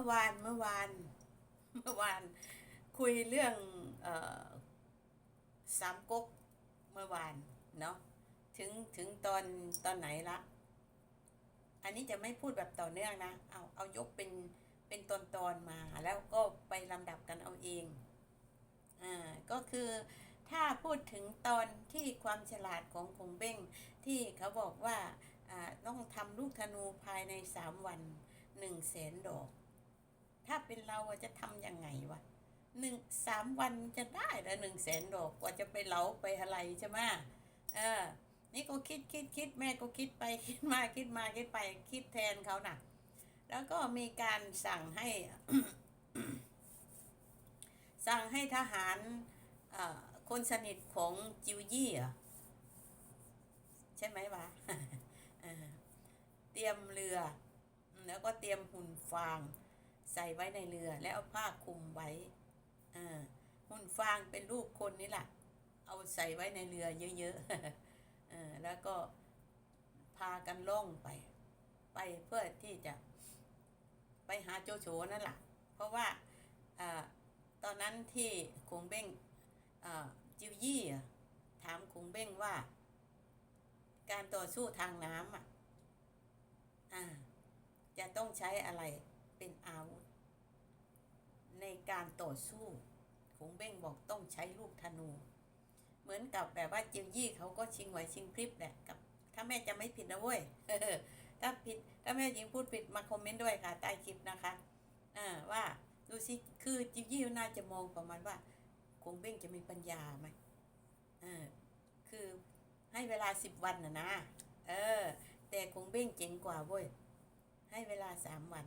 มื่อวานเมื่อวาน เมื่อวาน คุยเรื่องเออสามก๊กเมื่อวานเนาะถึงถึงตอนตอนไหนละ อันนี้จะไม่พูดแบบต่อเนื่องนะ เอาเอายกเป็นเป็นตอนตอนมา แล้วก็ไปลำดับกันเอาเองอ่าก็คือถ้าพูดถึงตอนที่ความฉลาดของคงเบ้งที่เขาบอกว่าอ่าต้องทำลูกธนูภายในสามวันหนึ่งแสนดอก ถ้าเป็นเราจะทำยังไงวะหนึ่งสามวันจะได้ละหนึ่งแสนดอกกว่าจะไปเหลาไปอะไรใช่ไหมเออ นี่ก็คิดคิดคิดแม่ก็คิดไปคิดมาคิดมาคิดไปคิดแทนเขาน่ะ แล้วก็มีการสั่งให้ สั่งให้ทหารคนสนิทของจิวยี่เหรอใช่ไหมวะเเตรียมเรือ แล้วก็เตรียมหุ่นฟาง ใส่ไว้ในเรือแล้วเอาผ้าคลุมไว้อ่าหุ่นฟางเป็นรูปคนนี่แหละเอาใส่ไว้ในเรือเยอะๆเออแล้วก็พากันล่องไป ไปเพื่อที่จะไปหาโจโฉนั่นแหละเพราะว่าอาตอนนั้นที่คงเบ้งอ่าจิวยี่ถามคงเบ้งว่า การต่อสู้ทางน้ำอะอ่าจะต้องใช้อะไรเป็นอาวุธ การต่อสู้คงเบ้งบอกต้องใช้ลูกธนู เหมือนกับแบบว่าจิวยี่เขาก็ชิงไหวชิงพริบแหละกับ ถ้าแม่จะไม่ผิดนะเว้ยถ้าผิดถ้าแม่หญิงพูดผิดมาคอมเมนต์ด้วยค่ะใต้คลิปนะคะอ่าว่าดูสิคือจิวยี่น่าจะมองประมาณว่าคงเบ้งจะมีปัญญาไหมเออคือให้เวลาสิบวันนะนะ เออ แต่คงเบ้งเจ๋งกว่าเว้ยให้เวลาสามวัน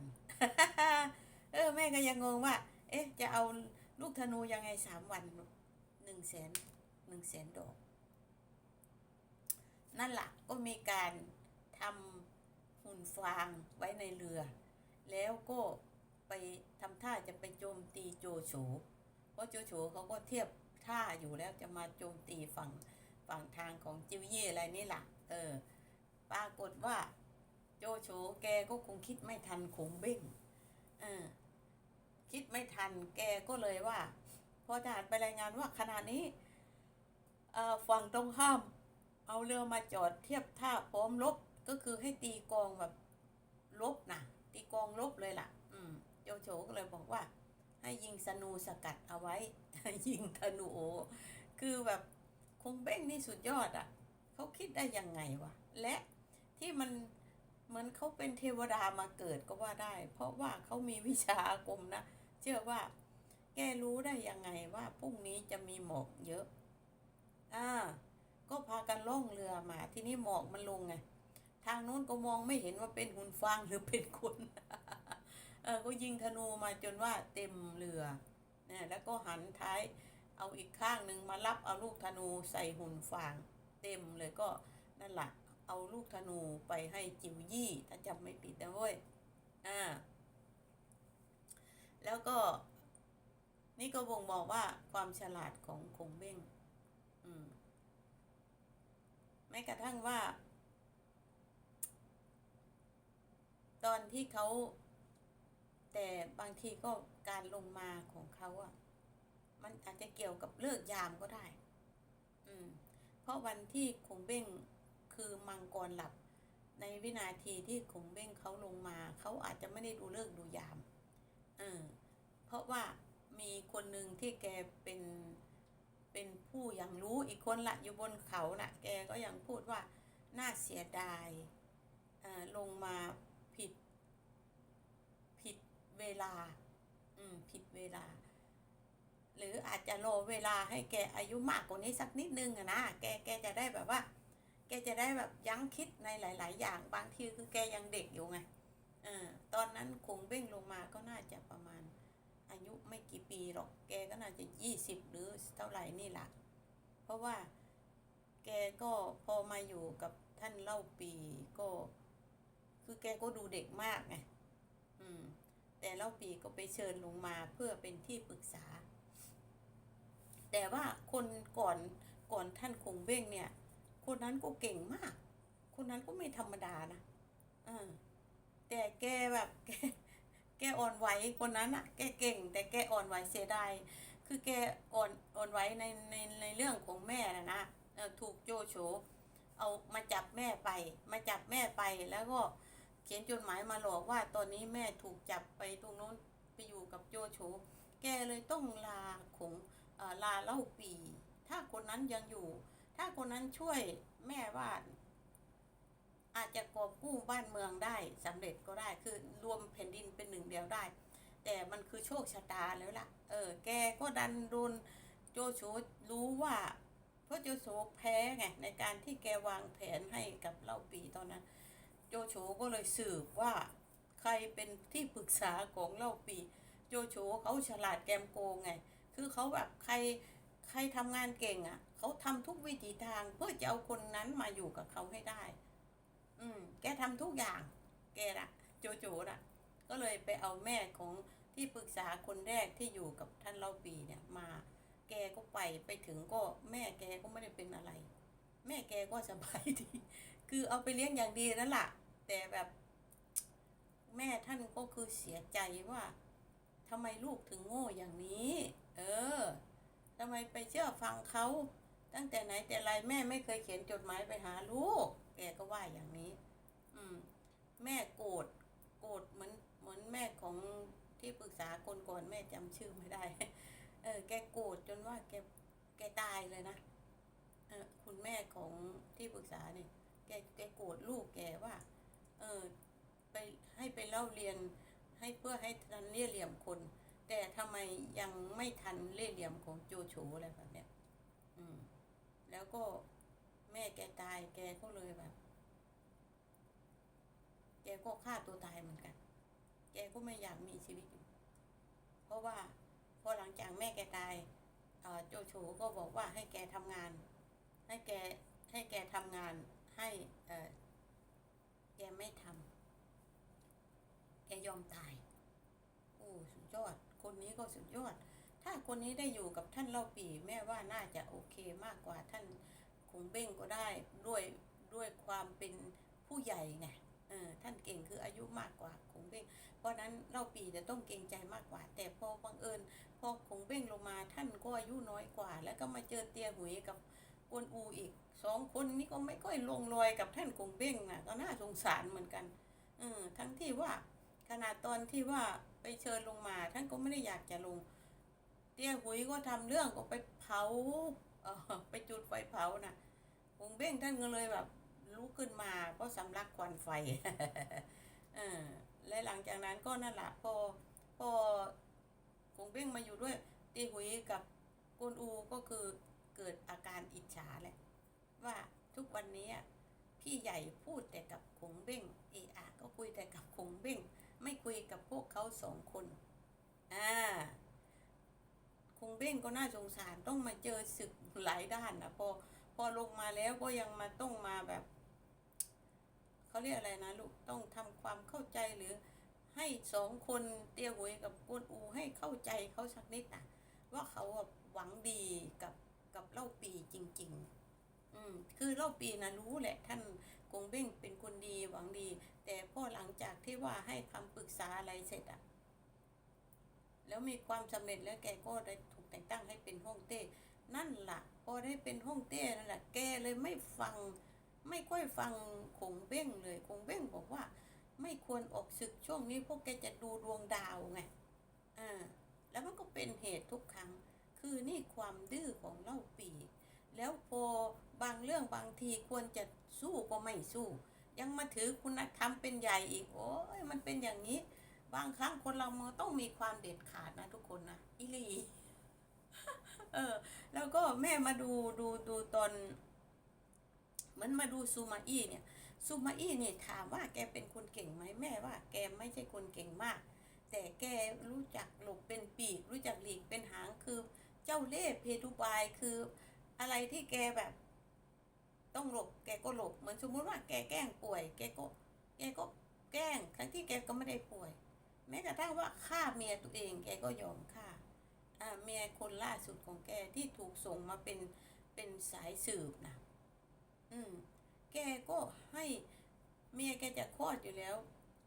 เออ แม่ก็ยังงงว่า อ๊ะ จะเอาลูกธนูยังไงสามวันหนึ่งแสนหนึ่งแสนดอก นั่นแหละก็มีการทำหุ่นฟางไว้ในเรือ แล้วก็ไปทำท่าจะไปโจมตีโจโฉเพราะโจโฉเขาก็เทียบท่าอยู่แล้วจะมาโจมตีฝั่งฝั่งทางของจิวเย่อะไรนี่แหละเออ ปรากฏว่า โจโฉแกก็คงคิดไม่ทันคงเบ้งเออ ไม่ทัน แกก็เลยว่า พอทหารไปรายงานว่าขณะนี้ฝั่งตรงข้าม เอาเรือมาจอดเทียบท่าพร้อมรบก็คือให้ตีกองแบบรบนะตีกองรบเลยล่ะ อืมโจโฉก็เลยบอกว่า ให้ยิงสนูสกัดเอาไว้ ยิงธนูโอคือแบบคงเบ้งนี่สุดยอดอะเขาคิดได้ยังไงวะและที่มันเหมือนเขาเป็นเทวดามาเกิดก็ว่าได้ เพราะว่าเขามีวิชาอาคมนะ เชื่อว่า แกรู้ได้ยังไงว่าพรุ่งนี้จะมีหมอกเยอะ อ่า ก็พากันล่องเรือมา ที่นี่หมอกมันลงไง ทางนู้นก็มองไม่เห็นว่าเป็นหุ่นฟางหรือเป็นคน เออก็ยิงธนูมาจนว่าเต็มเรือเนี่ยแล้วก็หันท้ายเอาอีกข้างหนึ่งมารับเอาลูกธนูใส่หุ่นฟางเต็มเลยก็นั่นแหละเอาลูกธนูไปให้จิวยี่ถ้าจำไม่ผิดนะเว้ยอ่า แล้วก็ นี่ก็บ่งบอกว่าความฉลาดของคงเบ้งอืมแม้กระทั่งว่า ตอนที่เขา แต่บางทีก็การลงมาของเขาอะมันอาจจะเกี่ยวกับเลิกยามก็ได้ อืม เพราะวันที่คงเบ้งคือมังกรหลับในวินาทีที่คงเบ้งเขาลงมา เขาอาจจะไม่ได้ดูเลิกดูยาม เออเพ ราะว่ามีคนหนึ่งที่แกเป็นเป็นผู้ยังรู้อีกคนละอยู่บนเขาน่ะแกก็ยังพูดว่าน่าเสียดายอ่าลงมาผิดผิดเวลา อืมผิดเวลา หรืออาจจะรอเวลาให้แกอายุมากกว่านี้สักนิดนึงอะนะแกแกจะได้แบบว่า แกจะได้แบบยั้งคิดในหลาย ๆ อย่างบางทีคือแกยังเด็กอยู่ไงเออตอนนั้นคงเบ้งลงมาก็น่าจะประมาณ ไม่กี่ปีหรอก แกก็น่าจะยี่สิบหรือเท่าไหร่นี่แหละเพราะว่าแกก็พอมาอยู่กับท่านเล่าปีก็ คือแกก็ดูเด็กมากไงอืม แต่เล่าปีก็ไปเชิญลงมาเพื่อเป็นที่ปรึกษา แต่ว่าคนก่อนก่อนท่านคงเบ้งเนี่ย คนนั้นก็เก่งมาก คนนั้นก็ไม่ธรรมดานะเออแต่แกแบบแก แกอ่อนไหวคนนั้นอะแกเก่ง แต่แกอ่อนไหวเสียดายคือแกอ่อนอ่อนไหวในในในเรื่องของแม่นะนะถูกโจโฉเอามาจับแม่ไป มาจับแม่ไปแล้วก็เขียนจดหมายมาหลอกว่าตอนนี้แม่ถูกจับไปตรงโน้นไปอยู่กับโจโฉแกเลยต้องลาขงเอ่อลาเล่าปี ถ้าคนนั้นยังอยู่ ถ้าคนนั้นช่วยแม่ว่า อาจจะกอบกู้บ้านเมืองได้สำเร็จก็ได้คือรวมแผ่นดินเป็นหนึ่งเดียวได้ แต่มันคือโชคชะตาแล้วล่ะ เออ แกก็ดันโดนโจโฉรู้ว่าเพราะโจโฉแพ้ไงในการที่แกวางแผนให้กับเล่าปีตอนนั้น โจโฉก็เลยสืบว่าใครเป็นที่ปรึกษาของเล่าปี โจโฉเขาฉลาดแกมโกงไง คือเขาแบบใครใครทำงานเก่งอะ่ะเขาทำทุกวิถีทางเพื่อจะเอาคนนั้นมาอยู่กับเขาให้ได้ อืม แกทำทุกอย่าง แกน่ะโจโฉน่ะก็เลยไปเอาแม่ของที่ปรึกษาคนแรกที่อยู่กับท่านเล่าปีเนี่ย มา แกก็ไปไปถึงก็แม่แกก็ไม่ได้เป็นอะไร แม่แกก็สบายดี คือเอาไปเลี้ยงอย่างดีนั่นแหละแต่แบบแม่ท่านก็คือเสียใจว่าทำไมลูกถึงโง่อย่างนี้ เออทำไมไปเชื่อฟังเขา ตั้งแต่ไหนแต่ไรแม่ไม่เคยเขียนจดหมายไปหาลูก แกก็ว่าอย่าง แม่โกรธโกรธเหมือนเหมือนแม่ของที่ปรึกษาคนก่อนแม่จำชื่อไม่ได้ เออ แกโกรธจนว่าแกแกตายเลยนะเออคุณแม่ของที่ปรึกษาเนี่ยแกแกโกรธลูกแกว่า เออไปให้ไปเล่าเรียนให้เพื่อให้ทันเลี่ยเหลี่ยมคน แต่ทำไมยังไม่ทันเล่ยเหลี่ยมของโจโฉอะไรแบบเนี้ยอืม แล้วก็แม่แกตายแกก็เลยแบบ แกก็ฆ่าตัวตายเหมือนกัน แกก็ไม่อยากมีชีวิตอยู่ เพราะว่าพอหลังจากแม่แกตายเอ่อโจโฉก็บอกว่าให้แกทำงาน ให้แกให้แกทำงานให้แกไม่ทำแกยอมตาย โอ้สุดยอด คนนี้ก็สุดยอด ถ้าคนนี้ได้อยู่กับท่านเล่าปีแม่ว่าน่าจะโอเคมากกว่าท่านคงเบ้งก็ได้ด้วยด้วยความเป็นผู้ใหญ่ไง ท่านเก่งคืออายุมากกว่าคงเบ้งเพราะนั้นเล่าปีจะต้องเกรงใจมากกว่า แต่พอบังเอิญพอคงเบ้งลงมาท่านก็อายุน้อยกว่า แล้วก็มาเจอเตียหุยกับกวนอูอีกสองคนนี้ก็ไม่ค่อยลงรอยกับท่านคงเบ้งนะก็น่าสงสารเหมือนกันเออทั้งที่ว่าขนาดตอนที่ว่าไปเชิญลงมาท่านก็ไม่ได้อยากจะลง เตี้ยหุยก็ทำเรื่องก็ไปเผาเออไปจุดไฟเผาน่ะคงเบ้งท่านก็เลยแบบ ลุกขึ้นมาเพราะสำลักควันไฟเออและหลังจากนั้นก็นั่นแหละพอพอคงเบ้งมาอยู่ด้วย ตีหุยกับกวนอูก็คือเกิดอาการอิจฉาแหละ ว่าทุกวันนี้พี่ใหญ่พูดแต่กับคงเบ้งเออาก็คุยแต่กับคงเบ้งไม่คุยกับพวกเขาสองคนอ่าคงเบ้งก็น่าสงสารต้องมาเจอศึกหลายด้านนะพอพอลงมาแล้วก็ยังมาต้องมาแบบ เขาเรียกอะไรนะลูกต้องทำความเข้าใจหรือให้สองคนเตียหวยกับกวนอูให้เข้าใจเขาสักนิดอะว่าเขาหวังดีกับกับเล่าปีจริง ๆ อืมคือเล่าปีนะรู้แหละท่านคงเบ้งเป็นคนดีหวังดี แต่พอหลังจากที่ว่าให้คำปรึกษาอะไรเสร็จอะแล้วมีความสำเร็จแล้วแกก็ได้ถูกแต่งตั้งให้เป็นห้องเต้ นั่นล่ะ พอได้เป็นห้องเต้นั่นแหละแกเลยไม่ฟัง ไม่ค่อยฟังคงเบ้งเลยคงเบ้งบอกว่า ไม่ควรออกศึกช่วงนี้พวกแกจะดูดวงดาวไงอ่าแล้วมันก็เป็นเหตุทุกครั้ง คือนี่ความดื้อของเล่าปีแล้วพอบางเรื่องบางทีควรจะสู้ก็ไม่สู้ ยังมาถือคุณธรรมเป็นใหญ่อีก โอ้ยมันเป็นอย่างนี้ บางครั้งคนเรามันต้องมีความเด็ดขาดนะทุกคนนะอิลีเออ แล้วก็แม่มาดูดูดูตอน เหมือนมาดูซูมาอี้เนี่ยซูมาอี้เนี่ยถามว่าแกเป็นคนเก่งไหมแม่ว่า แกไม่ใช่คนเก่งมาก แต่แกรู้จักหลบเป็นปีก รู้จักหลีกเป็นหางคือ เจ้าเล่ห์เพทุบายคืออะไรที่แกแบบ ต้องหลบแกก็หลบเหมือนสมมุติว่าแกแกล้งป่วย แกก็ แกก็แกล้งทั้งที่แกก็ไม่ได้ป่วย แม้กระทั่งว่าฆ่าเมียตัวเองแกก็ยอมฆ่าอ่าเมียคนล่าสุดของแกที่ถูกส่งมาเป็นเป็นสายสืบนะ อืม แกก็ให้เมียแกจะคลอดอยู่แล้ว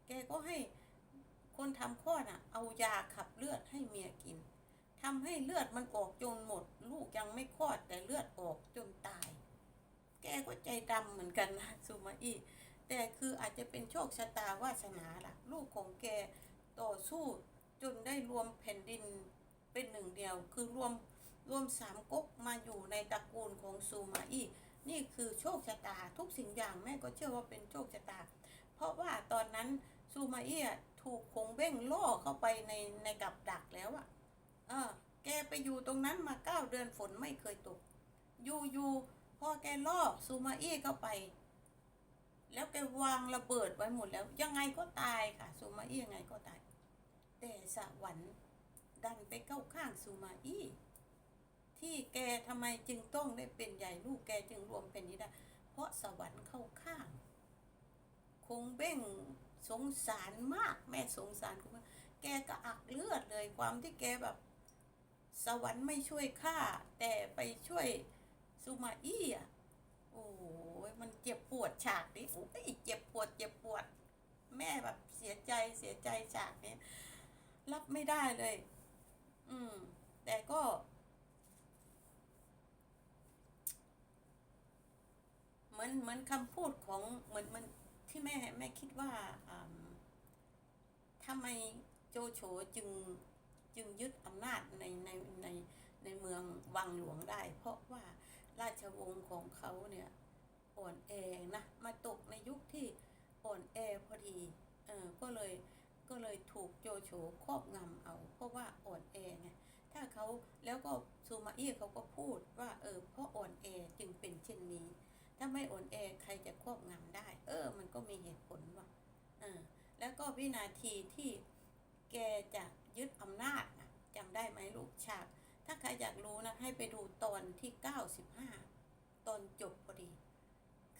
แกก็ให้คนคนทำคลอดอะ เอายาขับเลือดให้เมียกินทำให้เลือดมันออกจนหมด ลูกยังไม่คลอดแต่เลือดออกจนตาย แกก็ใจดำเหมือนกันนะซูมาอีแต่คืออาจจะเป็นโชคชะตาวาสนาล่ะ ลูกของแกต่อสู้จนได้รวมแผ่นดินเป็นหนึ่งเดียว คือรวมรวมสามก๊กมาอยู่ในตระกูลของซูมาอี้ นี่คือโชคชะตาทุกสิ่งอย่างแม่ก็เชื่อว่าเป็นโชคชะตา เพราะว่าตอนนั้นซูมาอี้อะถูกคงเบ้งล่อเข้าไปในในกับดักแล้วอะเออ แกไปอยู่ตรงนั้นมาเก้าเดือนฝนไม่เคยตก อยู่อยู่พอแกล่อซูมาเอี้เข้าไป แล้วแกวางระเบิดไว้หมดแล้ว ยังไงก็ตายค่ะซูมาเอี้ยังไงก็ตาย แต่สวรรค์ดันไปเข้าข้างซูมาอี้ ที่แกทำไมจึงต้องได้เป็นใหญ่ลูกแกจึงรวมเป็นนี้ได้เพราะสวรรค์เข้าข้าง คงเบ้งสงสารมากแม่สงสารคุณแกก็อักเลือดเลยความที่แกแบบ สวรรค์ไม่ช่วยฆ่าแต่ไปช่วยซูมาอี้อะโอ้ยมันเจ็บปวดฉากนี้โอ้ยเจ็บปวดเจ็บปวด แม่แบบเสียใจเสียใจฉากนี้ รับไม่ได้เลย อืม แต่ก็ เหมือนเหมือนคำพูดของเหมือนมันที่แม่แม่คิดว่าอืมทำไมโจโฉจึงจึงยึดอำนาจในในในในเมืองวังหลวงได้ เพราะว่าราชวงศ์ของเขาเนี่ยอ่อนแอนะมาตกในยุคที่อ่อนแอพอดีเออก็เลยก็เลยถูกโจโฉครอบงำเอา เพราะว่าอ่อนแอไงถ้าเขาแล้วก็ซูมาอี้เขาก็พูดว่าเออเพราะอ่อนแอจึงเป็นเช่นนี้ ถ้าไม่อ่อนแอใครจะครอบงำได้ เออ มันก็มีเหตุผลว่ะเออแล้วก็วินาทีที่แกจะยึดอำนาจนะจำได้ไหมลูกฉาก ถ้าใครอยากรู้นะให้ไปดูตอนที่ 95 ตอนจบพอดี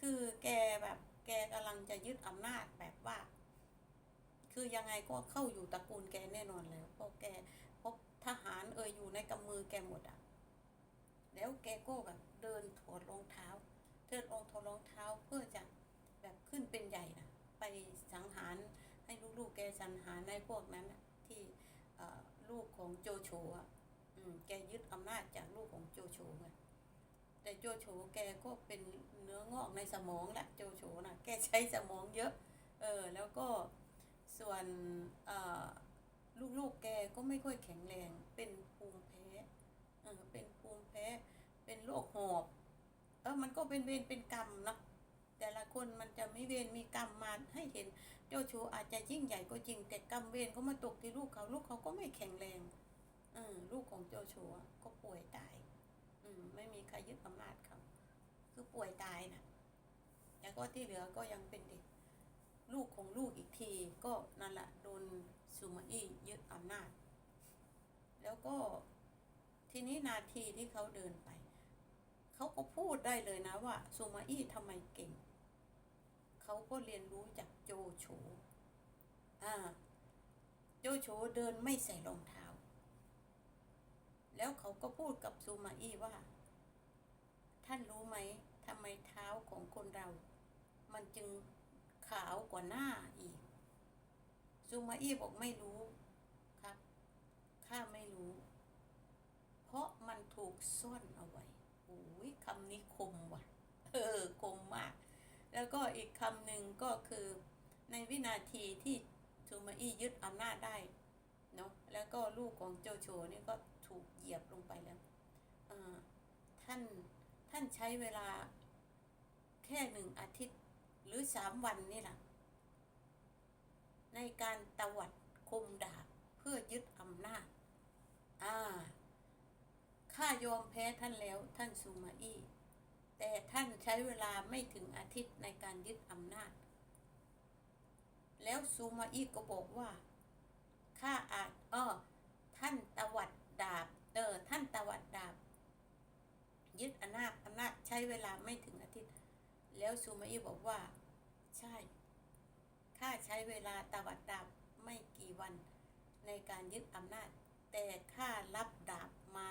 คือแกแบบแกกำลังจะยึดอำนาจแบบว่า คือยังไงก็เข้าอยู่ตระกูลแกแน่นอนแล้วเพราะแกพราะทหารเอออยู่ในกำมือแกหมดอะ แล้วแกก็แบบเดินถอดรองเท้า เดินองถอรองเท้าเพื่อจะแบบขึ้นเป็นใหญ่นะไปสังหารให้ลูกๆแกสังหารในพวกนั้นน่ะที่ลูกของโจโฉอะแกยึดอำนาจจากลูกของโจโฉไงแต่โจโฉแกก็เป็นเนื้องอกในสมองแหละโจโฉนะแกใช้สมองเยอะ เออแล้วก็ส่วนลูกๆแกก็ไม่ค่อยแข็งแรง เป็นภูมิแพ้ เออเป็นภูมิแพ้ เป็นโรคหอบ เออมันก็เป็นเวรเป็นกรรมนะแต่ละคนมันจะไม่เวรมีกรรมมาให้เห็น เจ้าชูอาจจะยิ่งใหญ่ก็จริง แต่กรรมเวรก็มาตกที่ลูกเขาลูกเขาก็ไม่แข็งแรงเออลูกของเจ้าชูก็ป่วยตาย อืม ไม่มีใครยึดอำนาจเขาคือป่วยตายนะแล้วก็ที่เหลือก็ยังเป็นเด็กลูกของลูกอีกที ก็นั่นแหละโดนซูมาอี้ยึดอำนาจ แล้วก็ทีนี้นาทีที่เขาเดินไป เขาก็พูดได้เลยนะว่าซูมาอี้ทำไมเก่ง เขาก็เรียนรู้จากโจโฉอ่า โจโฉเดินไม่ใส่รองเท้า แล้วเขาก็พูดกับซูมาอี้ว่า ท่านรู้ไหมทำไมเท้าของคนเรา มันจึงขาวกว่าหน้าอีก ซูมาอี้บอกไม่รู้ครับ ข้าไม่รู้ เพราะมันถูกซ่อนเอาไว้ โอ้ยคำนี้คมว่ะ เออคมมาก แล้วก็อีกคำหนึ่งก็คือในวินาทีที่ซูมาอี้ยึดอำนาจได้เนาะแล้วก็ลูกของโจโฉนี่ก็ถูกเหยียบลงไปแล้วท่านท่านใช้เวลาแค่หนึ่งอาทิตย์หรือสามวันนี่แหละในการตวัดคมดาบเพื่อยึดอำนาจอ่า ข้ายอมแพ้ท่านแล้วท่านซูมาอี้แต่ท่านใช้เวลาไม่ถึงอาทิตย์ในการยึดอำนาจ แล้วซูมาอี้ก็บอกว่า ข้าอาจอ้อท่านตวัดดาบ เออ ท่านตวัดดาบ ยึดอำนาจอำนาจใช้เวลาไม่ถึงอาทิตย์ แล้วซูมาอี้บอกว่า ใช่ ข้าใช้เวลาตวัดดาบไม่กี่วันในการยึดอำนาจ แต่ข้ารับดาบมา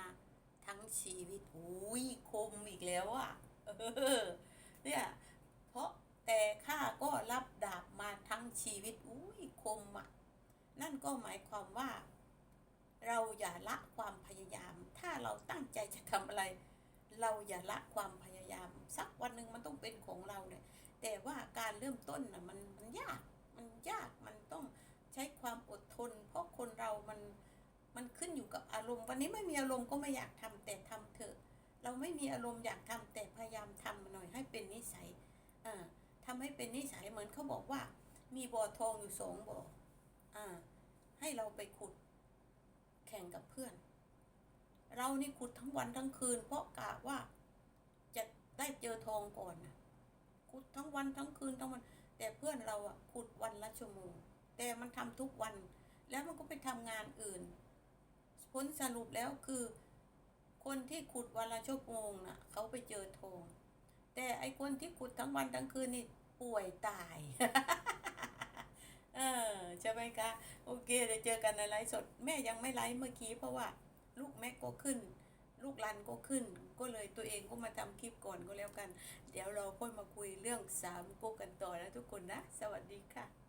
ทั้งชีวิตอุ้ยคมอีกแล้วอะเออเนี่ยเพราะแต่ข้าก็รับดาบมาทั้งชีวิตอุ้ยคมอะนั่นก็หมายความว่า เราอย่าละความพยายาม ถ้าเราตั้งใจจะทำอะไร เราอย่าละความพยายาม สักวันหนึ่งมันต้องเป็นของเราเนี่ยแต่ว่าการเริ่มต้นน่ะมันมันยากมันยากมันต้องใช้ความอดทน เพราะคนเรามันมันขึ้นอยู่กับอารมณ์ วันนี้ไม่มีอารมณ์ก็ไม่อยากทำแต่ทำเถอะ เรา ไม่มีอารมณ์อยากทำแต่พยายามทำหน่อยให้เป็นนิสัยอ่าทำให้เป็นนิสัยเหมือนเขาบอกว่า มีบ่อทองอยู่สองบ่ออ่า ให้เราไปขุดแข่งกับเพื่อน เรานี่ขุดทั้งวันทั้งคืน เพราะกะว่าจะได้เจอทองก่อนนะขุดทั้งวันทั้งคืนทั้งวัน แต่เพื่อนเราอะขุดวันละชั่วโมง แต่มันทำทุกวัน แล้วมันก็ไปทำงานอื่น ผลสรุปแล้วคือ คนที่ขุดวันละชั่วโมงน่ะเขาไปเจอทอง แต่ไอคนที่ขุดทั้งวันทั้งคืนนี่ป่วยตาย เออใช่ไหมคะ โอเคเดี๋ยวเจอกันในไลฟ์สด แม่ยังไม่ไลฟ์เมื่อกี้เพราะว่าลูกแม็กก็ขึ้น ลูกรันก็ขึ้น ก็เลยตัวเองก็มาทำคลิปก่อนก็แล้วกัน เดี๋ยวเราค่อยมาคุยเรื่องสามก๊กกันต่อนะทุกคนนะ สวัสดีค่ะ